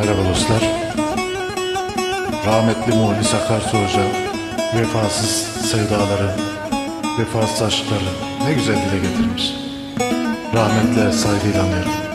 Merhaba dostlar. Rahmetli Muhlis Akarsu Hoca vefasız sevdaları, vefasız aşkları ne güzel dile getirmiş. Rahmetle saygıyla anıyorum.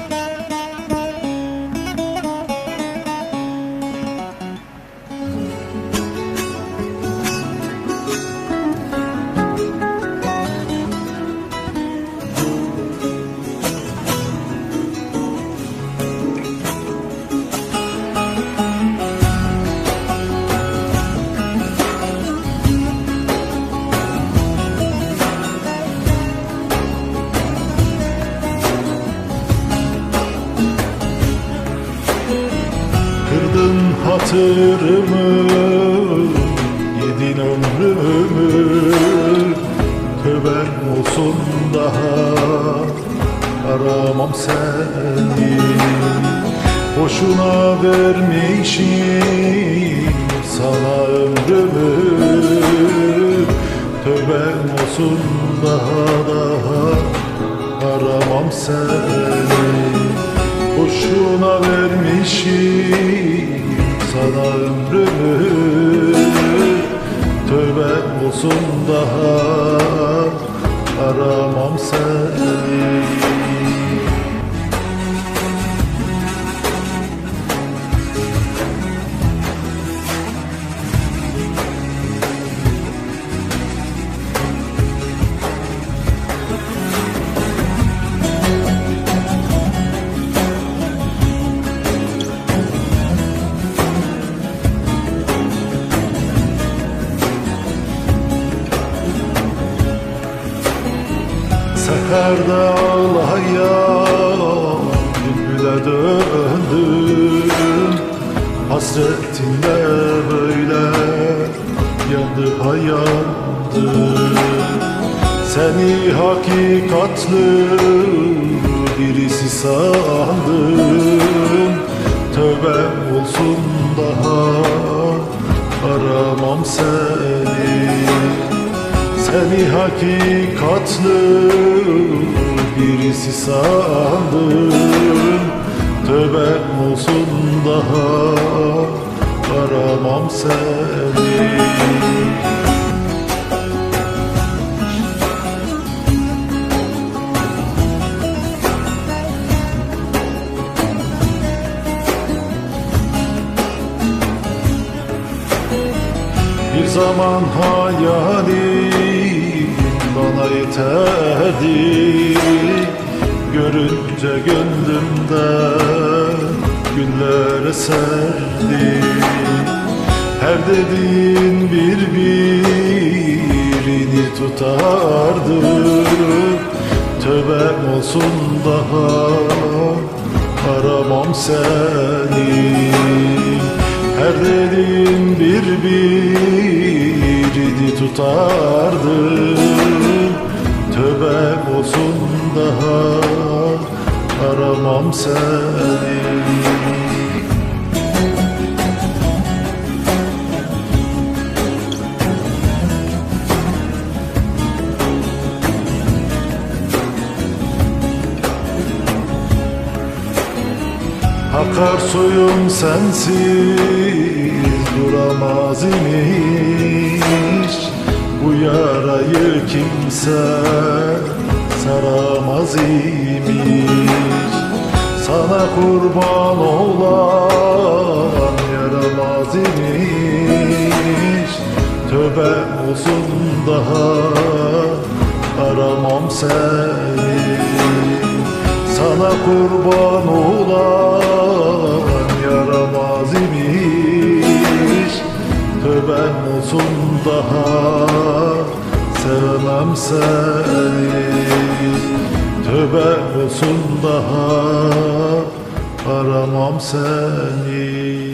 Hatırımı, yedin ömrümü Tövben olsun daha. Aramam seni Boşuna vermişim sana ömrümü. Tövben olsun daha daha. Aramam seni Boşuna vermişim sana ömrümü Tövbe olsun daha Seferde ağlayan bülbüle döndüm. Hasretinle böyle yandı hayandım Seni hakikatlı birisi sandım seni hakikatlı birisi sandım Tövbe olsun daha aramam seni. Bir zaman hayalim bana yeterdi Görünce gönlümde güller eserdi. Her dediğin bir birini tutardı. Tövbe olsun daha aramam seni. Her dediğin bir birini tutardı. Tövbe olsun daha aramam seni. Akar suyum sensiz duramaz Bu yarayı kimse saramaz imiş. Sana kurban olan yaramaz imiş. Tövbe olsun daha aramam seni. Sana kurban olan seni Tövbe olsun daha aramam seni